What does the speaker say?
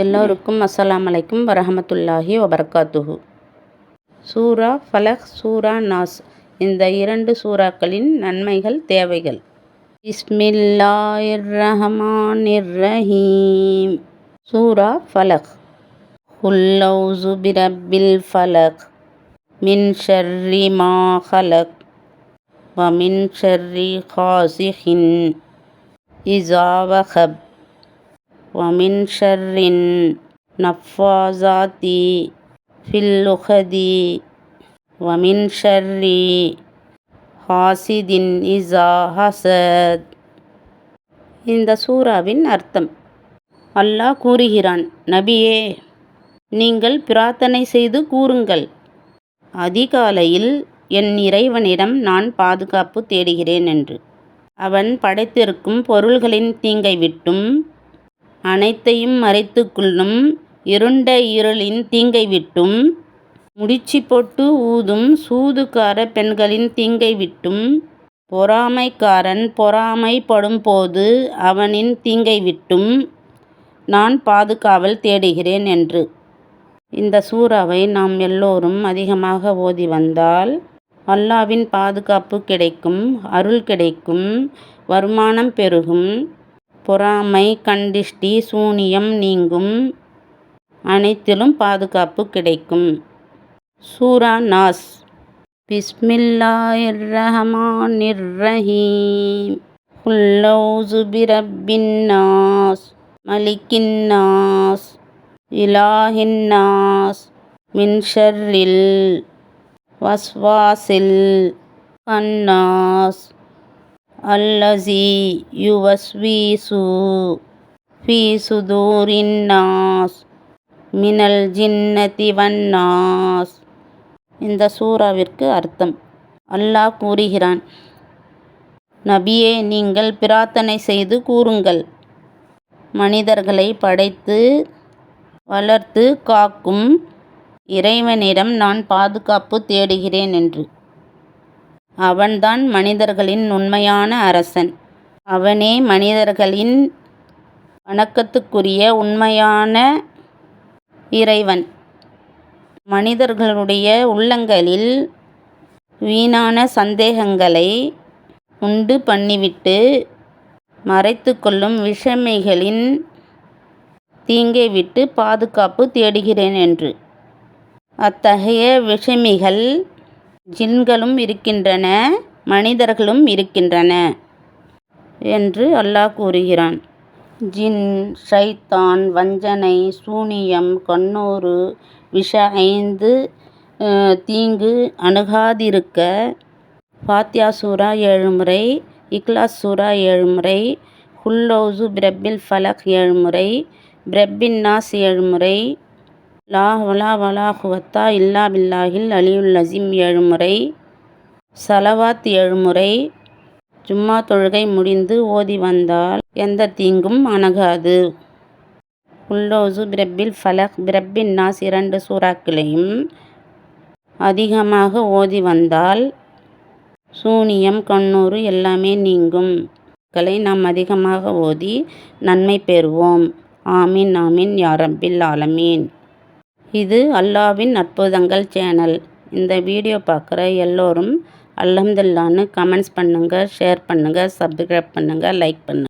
எல்லோருக்கும் அஸ்லாம் அலைக்கும் வரஹமத்துல்லாஹி வபர்காத்துஹு. சூரா ஃபலஹ் சூரா நாஸ். இந்த இரண்டு சூறாக்களின் நன்மைகள் தேவைகள். இஸ்மில்லாயிர் ரஹமான் ரஹீம் சூரா ஃபலக். ஹுல்லௌசு பிரபில் ஃபலக். மின் ஷர்ரி மா ஹலக். வமின் ஷர்ரி ஹாசிஹின். இசாவஹப் ومن شر النفاثات في العقد ومن شر حاسد إذا حسد இந்த சூறாவின் அர்த்தம் அல்லாஹ் கூறுகிறான் நபியே நீங்கள் பிரார்த்தனை செய்து கூறுங்கள் அதிகாலையில் என் இறைவனிடம் நான் பாதுகாப்பு தேடுகிறேன் என்று அவன் படைத்திருக்கும் பொருள்களின் தீங்கை விட்டும் அனைத்தையும் மறைத்துக்கொள்ளும் இருண்ட இருளின் தீங்கை விட்டும் முடிச்சு போட்டு ஊதும் சூதுக்கார பெண்களின் தீங்கை விட்டும் பொறாமைக்காரன் பொறாமைப்படும் போது அவனின் தீங்கை விட்டும் நான் பாதுகாவல் தேடுகிறேன் என்று. இந்த சூறாவை நாம் எல்லோரும் அதிகமாக ஓதி வந்தால் அல்லாவின் பாதுகாப்பு கிடைக்கும் அருள் கிடைக்கும் வருமானம் பெருகும். பொறாமை கண்டிஷ்டி சூனியம் நீங்கும் அனைத்திலும் பாதுகாப்பு கிடைக்கும். சூரா நாஸ். பிஸ்மில்லாஹிர் ரஹ்மானிர் ரஹீம் குல்லௌசு பிரப்பின் நாஸ். மலிக்கின் நாஸ். இலாஹின் நாஸ். வஸ்வாசில். கன்னாஸ் அல்லசி யுவஸ்வீசு ஃபி சுதூரின் மினல் ஜின்னதி வன்னாஸ். இந்த சூறாவிற்கு அர்த்தம். அல்லாஹ் கூறுகிறான் நபியே நீங்கள் பிரார்த்தனை செய்து கூறுங்கள். மனிதர்களை படைத்து வளர்த்து காக்கும் இறைவனிடம் நான் பாதுகாப்பு தேடுகிறேன் என்று. அவன்தான் மனிதர்களின் உண்மையான அரசன். அவனே மனிதர்களின் வணக்கத்துக்குரிய உண்மையான இறைவன். மனிதர்களுடைய உள்ளங்களில் வீணான சந்தேகங்களை உண்டு பண்ணிவிட்டு மறைத்து கொள்ளும் விஷமைகளின் தீங்கை விட்டு பாதுகாப்பு தேடுகிறேன் என்று. அத்தகைய விஷமிகள் ஜின்களும் இருக்கின்றன மனிதர்களும் இருக்கின்றன என்று அல்லாஹ் கூறுகிறான். ஜின் ஷைத்தான் வஞ்சனை சூனியம் கண்ணூறு விஷ ஐந்து தீங்கு அணுகாதிருக்க ஃபாத்தியா சூரா ஏழு முறை இக்லாஸ் சூரா ஏழு முறை பிரபில் பிரப்பில் ஃபலக் ஏழு முறை நாஸ் ஏழு முறை லா வலா வலா குவத்தா இல்லா பில்லாஹில் அலியுல் அசீம் ஏழு முறை சலவாத் ஏழு முறை ஜும்மா தொழுகை முடிந்து ஓதி வந்தால் எந்த தீங்கும் அணுகாது. உல்லோசு பிரப்பில் ஃபலக் பிரப்பின் நாஸ் இரண்டு சூறாக்களையும் அதிகமாக ஓதி வந்தால் சூனியம் கண்ணூறு எல்லாமே நீங்கும். களை நாம் அதிகமாக ஓதி நன்மை பெறுவோம். ஆமீன் ஆமீன் யாரம்பில் ஆலமீன். இது அல்லாவின் அற்புதங்கள் சேனல். இந்த வீடியோ பார்க்குற எல்லோரும் அல்ஹம்துல்லான்னு கமெண்ட்ஸ் பண்ணுங்கள் ஷேர் பண்ணுங்கள் சப்ஸ்கிரைப் பண்ணுங்கள் லைக் பண்ணுங்கள்